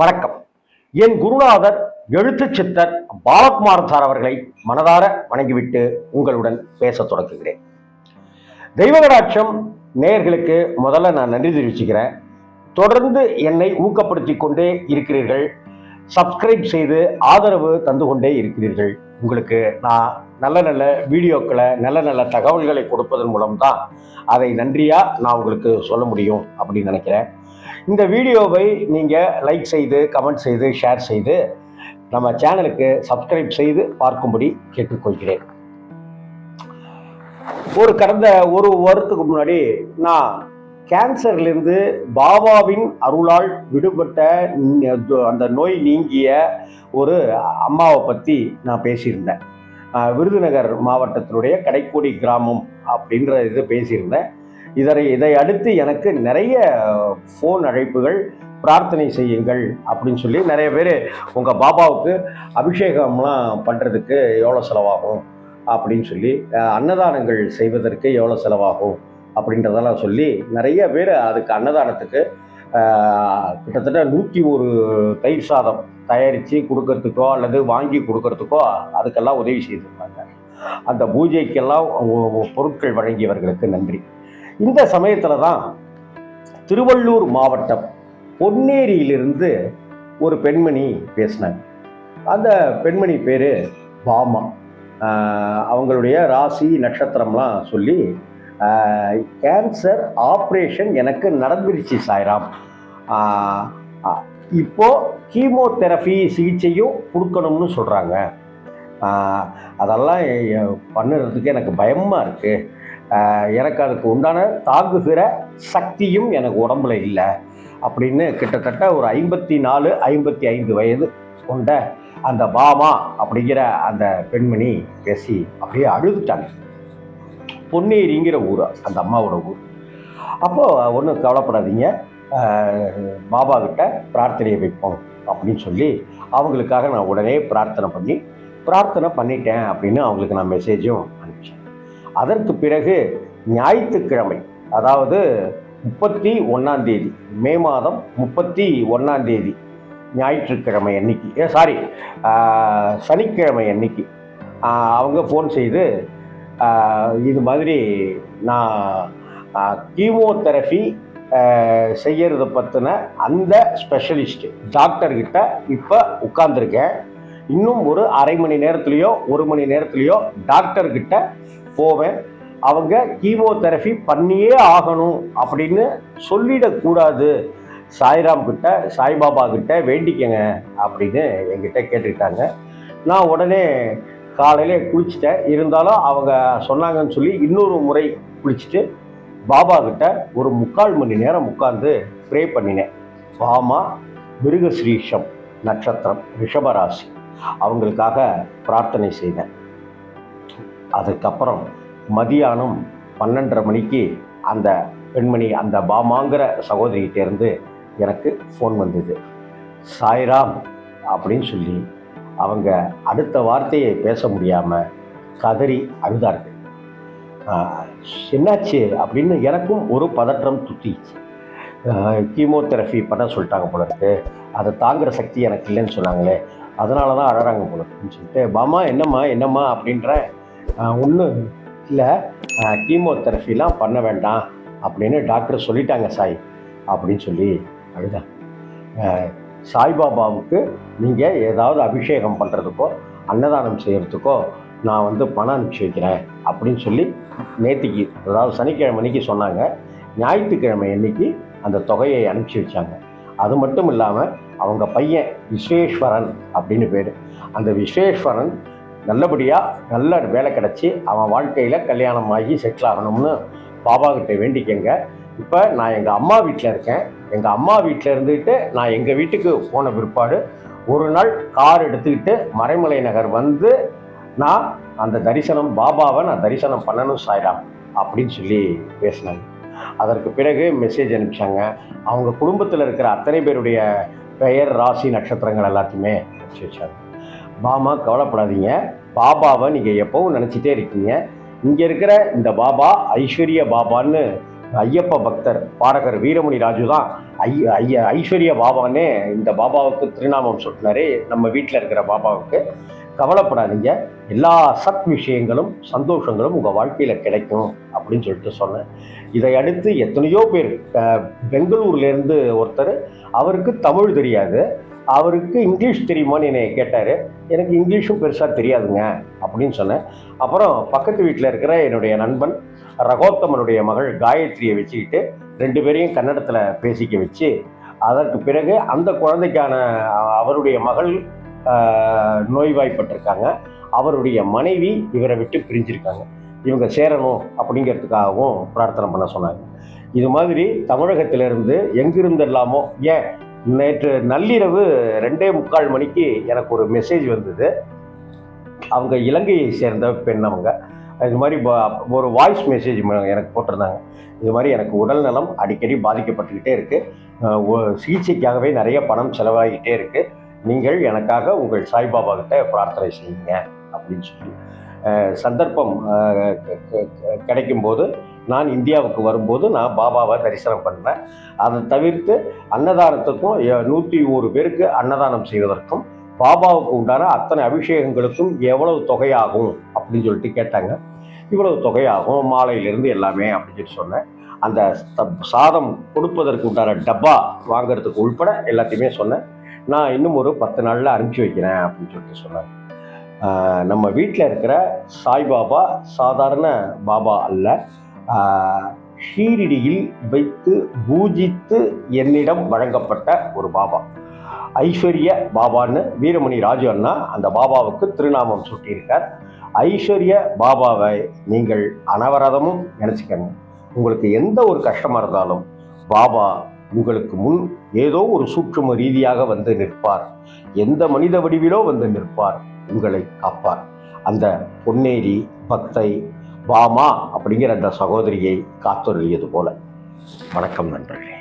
வணக்கம். என் குருநாதர் எழுத்து சித்தர் பாலகுமாரன் சார் அவர்களை மனதார வணங்கிவிட்டு உங்களுடன் பேசத் தொடங்குகிறேன். தெய்வகடாட்சம் நேயர்களுக்கு முதல்ல நான் நன்றி தெரிவிச்சுக்கிறேன். தொடர்ந்து என்னை ஊக்கப்படுத்தி கொண்டே இருக்கிறீர்கள். சப்ஸ்கிரைப் செய்து ஆதரவு தந்து கொண்டே இருக்கிறீர்கள். உங்களுக்கு நான் நல்ல நல்ல வீடியோக்களை நல்ல நல்ல தகவல்களை கொடுப்பதன் மூலம்தான் அதை நன்றியாக நான் உங்களுக்கு சொல்ல முடியும் அப்படின்னு நினைக்கிறேன். இந்த வீடியோவை நீங்கள் லைக் செய்து கமெண்ட் செய்து ஷேர் செய்து நம்ம சேனலுக்கு சப்ஸ்கிரைப் செய்து பார்க்கும்படி கேட்டுக்கொள்கிறேன். ஒரு கடந்த ஒரு வாரத்துக்கு முன்னாடி நான் கேன்சர்லேருந்து பாபாவின் அருளால் விடுபட்ட அந்த நோய் நீங்கிய ஒரு அம்மாவை பற்றி நான் பேசியிருந்தேன். விருதுநகர் மாவட்டத்தினுடைய கடைக்கோடி கிராமம் அப்படின்ற இது பேசியிருந்தேன். இதனை இதை அடுத்து எனக்கு நிறைய ஃபோன் அழைப்புகள் பிரார்த்தனை செய்யுங்கள் அப்படின்னு சொல்லி நிறைய பேர் உங்கள் பாபாவுக்கு அபிஷேகம்லாம் பண்ணுறதுக்கு எவ்வளோ செலவாகும் அப்படின்னு சொல்லி அன்னதானங்கள் செய்வதற்கு எவ்வளோ செலவாகும் அப்படின்றதெல்லாம் சொல்லி நிறைய பேர் அதுக்கு அன்னதானத்துக்கு கிட்டத்தட்ட நூற்றி ஒரு தயிர் சாதம் தயாரித்து கொடுக்கறதுக்கோ அல்லது வாங்கி கொடுக்கறதுக்கோ அதுக்கெல்லாம் உதவி செய்திருப்பாங்க அந்த பூஜைக்கெல்லாம் பொருட்கள் வழங்கியவர்களுக்கு நன்றி. இந்த சமயத்தில் தான் திருவள்ளூர் மாவட்டம் பொன்னேரியிலிருந்து ஒரு பெண்மணி பேசினாங்க. அந்த பெண்மணி பேர் பாமா. அவங்களுடைய ராசி நட்சத்திரம்லாம் சொல்லி கேன்சர் ஆப்ரேஷன் எனக்கு நடந்துருச்சு சாய்ராம். இப்போது இப்போ கீமோதெரபி சிகிச்சையும் கொடுக்கணும்னு சொல்கிறாங்க அதெல்லாம் பண்ணுறதுக்கு எனக்கு பயமாக இருக்குது எனக்கு அதுக்கு உண்டான தாங்குகிற சக்தியும் எனக்கு உடம்புல இல்லை. அப்படின்னு கிட்டத்தட்ட ஒரு ஐம்பத்தி நாலு ஐம்பத்தி ஐந்து வயது கொண்ட அந்த பாமா அப்படிங்கிற அந்த பெண்மணி பேசி அப்படியே அழுதுட்டாங்க. பொன்னேரிங்கிற ஊர் அந்த அம்மாவோட ஊர். அப்போது ஒன்றும் கவலைப்படாதீங்க. பாபா கிட்ட பிரார்த்தனையை வைப்போம் அப்படின்னு சொல்லி அவங்களுக்காக நான் உடனே பிரார்த்தனை பண்ணி பிரார்த்தனை பண்ணிட்டேன் அப்படின்னு அவங்களுக்கு நான் மெசேஜும் அதற்கு பிறகு ஞாயிற்றுக்கிழமை அதாவது முப்பத்தி ஒன்றாம் தேதி மே மாதம் முப்பத்தி ஒன்றாம் தேதி ஞாயிற்றுக்கிழமை அன்னைக்கு ஏ சாரி சனிக்கிழமை அன்னைக்கு அவங்க ஃபோன் செய்து இது மாதிரி நான் கீமோதெரபி செய்கிறத பற்றின அந்த ஸ்பெஷலிஸ்ட் டாக்டர்கிட்ட இப்போ உட்காந்துருக்கேன் இன்னும் ஒரு அரை மணி நேரத்துலேயோ ஒரு மணி நேரத்துலேயோ டாக்டர்கிட்ட போவேன். அவங்க கீமோதெரபி பண்ணியே ஆகணும் அப்படின்னு சொல்லிடக்கூடாது. சாய்ராம் கிட்ட சாய்பாபா கிட்ட வேண்டிக்கங்க அப்படின்னு என்கிட்ட கேட்டுக்கிட்டாங்க. நான் உடனே காலையிலே குளிச்சுட்டேன். இருந்தாலும் அவங்க சொன்னாங்கன்னு சொல்லி இன்னொரு முறை குளிச்சுட்டு பாபா கிட்ட ஒரு முக்கால் மணி நேரம் உட்கார்ந்து ப்ரே பண்ணினேன். பாமா மிருகஸ்ரீஷம் நட்சத்திரம் ரிஷபராசி. அவங்களுக்காக பிரார்த்தனை செய்தேன். அதுக்கப்புறம் மதியானம் பன்னெண்டரை மணிக்கு அந்த பெண்மணி அந்த பாமாங்கிற சகோதரிகிட்டேருந்து எனக்கு ஃபோன் வந்தது. சாய்ராம் அப்படின்னு சொல்லி அவங்க அடுத்த வார்த்தையை பேச முடியாமல் கதறி அழுதார்கள். என்னாச்சு? அப்படின்னு எனக்கும் ஒரு பதற்றம் துத்திச்சு. கீமோதெரபி பண்ண சொல்லிட்டாங்க போல இருக்கு. அதை தாங்குகிற சக்தி எனக்கு இல்லைன்னு சொன்னாங்களே அதனால தான் அழகாங்க போல இருக்குன்னு சொல்லிட்டு பாமா என்னம்மா என்னம்மா? அப்படின்ற ஒன்றும் இல்லை கீமோதெரபிலாம் பண்ண வேண்டாம் அப்படின்னு டாக்டர் சொல்லிட்டாங்க சாய் அப்படின்னு சொல்லி அழுதான் சாய்பாபாவுக்கு நீங்கள் ஏதாவது அபிஷேகம் பண்ணுறதுக்கோ அன்னதானம் செய்கிறதுக்கோ நான் வந்து பணம் அனுப்பிச்சி வைக்கிறேன் அப்படின்னு சொல்லி நேற்றுக்கு அதாவது சனிக்கிழமை அன்னைக்கு சொன்னாங்க. ஞாயிற்றுக்கிழமை அன்னைக்கு அந்த தொகையை அனுப்பிச்சி வச்சாங்க. அது மட்டும் இல்லாமல் அவங்க பையன் விஸ்வேஸ்வரன் அப்படின்னு பேர். அந்த விஸ்வேஸ்வரன் நல்லபடியாக நல்ல வேலை கிடச்சி அவன் வாழ்க்கையில் கல்யாணம் ஆகி செட்டில் ஆகணும்னு பாபா கிட்ட வேண்டிக்கங்க. இப்போ நான் எங்கள் அம்மா வீட்டில் இருக்கேன். எங்கள் அம்மா வீட்டில் இருந்துக்கிட்டு நான் எங்கள் வீட்டுக்கு போன பிற்பாடு ஒரு நாள் கார் எடுத்துக்கிட்டு மறைமலை நகர் வந்து நான் அந்த தரிசனம் பாபாவை நான் தரிசனம் பண்ணணும் சாய்ராம் அப்படின்னு சொல்லி பேசினாங்க. அதற்கு பிறகு மெசேஜ் அனுப்பிச்சாங்க. அவங்க குடும்பத்தில் இருக்கிற அத்தனை பேருடைய பெயர் ராசி நட்சத்திரங்கள் எல்லாத்தையுமே அனுப்பிச்சி வச்சாங்க. பாமா கவலைப்படாதீங்க. பாபாவை நீங்கள் எப்பவும் நினச்சிட்டே இருக்கீங்க. இங்கே இருக்கிற இந்த பாபா ஐஸ்வர்ய பாபான்னு ஐயப்ப பக்தர் பாடகர் வீரமணி ராஜு தான் ஐ ஐய ஐஸ்வர்ய பாபானே இந்த பாபாவுக்கு திருநாமம் சொட்டினாரு நம்ம வீட்டில் இருக்கிற பாபாவுக்கு. கவலைப்படாதீங்க. எல்லா சத் விஷயங்களும் சந்தோஷங்களும் உங்கள் வாழ்க்கையில் கிடைக்கும் அப்படின்னு சொல்லிட்டு சொன்னேன். இதை அடுத்து எத்தனையோ பேர் பெங்களூர்லேருந்து ஒருத்தர் அவருக்கு தமிழ் தெரியாது. அவருக்கு இங்கிலீஷ் தெரியுமான்னு என்னை கேட்டார். எனக்கு இங்கிலீஷும் பெருசாக தெரியாதுங்க அப்படின்னு சொன்னேன். அப்புறம் பக்கத்து வீட்டில் இருக்கிற என்னுடைய நண்பன் ரகோத்தமனுடைய மகள் காயத்ரியை வச்சுக்கிட்டு ரெண்டு பேரையும் கன்னடத்தில் பேசிக்க வச்சு அதற்கு பிறகு அந்த குழந்தைக்கான அவருடைய மகள் நோய்வாய்ப்பட்டிருக்காங்க. அவருடைய மனைவி இவரை விட்டு பிரிஞ்சிருக்காங்க. இவங்க சேரணும் அப்படிங்கிறதுக்காகவும் பிரார்த்தனை பண்ண சொன்னாங்க. இது மாதிரி தமிழகத்திலிருந்து எங்கிருந்தெல்லாமோ ஏன் நேற்று நள்ளிரவு ரெண்டே முக்கால் மணிக்கு எனக்கு ஒரு மெசேஜ் வந்தது. அவங்க இலங்கையை சேர்ந்த பெண் அவங்க. இது மாதிரி ஒரு வாய்ஸ் மெசேஜ் எனக்கு போட்டிருந்தாங்க. இது மாதிரி எனக்கு உடல் நலம் அடிக்கடி பாதிக்கப்பட்டுக்கிட்டே இருக்குது சிகிச்சைக்காகவே நிறைய பணம் செலவாகிட்டே இருக்குது நீங்கள் எனக்காக உங்கள் சாய்பாபா கிட்ட பிரார்த்தனை செய்யுங்க அப்படின்னு சொல்லி சந்தர்ப்பம் கிடைக்கும்போது நான் இந்தியாவுக்கு வரும்போது நான் பாபாவை தரிசனம் பண்ணேன் அதை தவிர்த்து அன்னதானத்துக்கும் நூற்றி ஒரு பேருக்கு அன்னதானம் செய்வதற்கும் பாபாவுக்கு உண்டான அத்தனை அபிஷேகங்களுக்கும் எவ்வளவு தொகையாகும் அப்படின்னு சொல்லிட்டு கேட்டாங்க. இவ்வளவு தொகையாகும் மாலையிலிருந்து எல்லாமே அப்படின்னு சொல்லி சொன்னேன். அந்த சாதம் கொடுப்பதற்கு உண்டான டப்பா வாங்குறதுக்கு உள்பட எல்லாத்தையுமே சொன்னேன். நான் இன்னும் ஒரு பத்து நாளில் அனுப்பிச்சி வைக்கிறேன் அப்படின்னு சொல்லிட்டு சொன்னேன் நம்ம வீட்டில் இருக்கிற சாய்பாபா சாதாரண பாபா அல்ல. ஷீரடியில் வைத்து பூஜித்து என்னிடம் வழங்கப்பட்ட ஒரு பாபா. ஐஸ்வர்ய பாபான்னு வீரமணி ராஜு அண்ணா அந்த பாபாவுக்கு திருநாமம் சுட்டியிருக்கார். ஐஸ்வர்ய பாபாவை நீங்கள் அனவரதமும் நினச்சிக்கணும் உங்களுக்கு எந்த ஒரு கஷ்டமாக இருந்தாலும் பாபா உங்களுக்கு முன் ஏதோ ஒரு சூற்றும ரீதியாக வந்து நிற்பார். எந்த மனித வடிவிலோ வந்து நிற்பார். உங்களை காப்பார். அந்த பொன்னேரி பக்தை பாமா அப்படிங்கிற அந்த சகோதரியை காத்தொருளியது போல. வணக்கம் நண்பர்களே.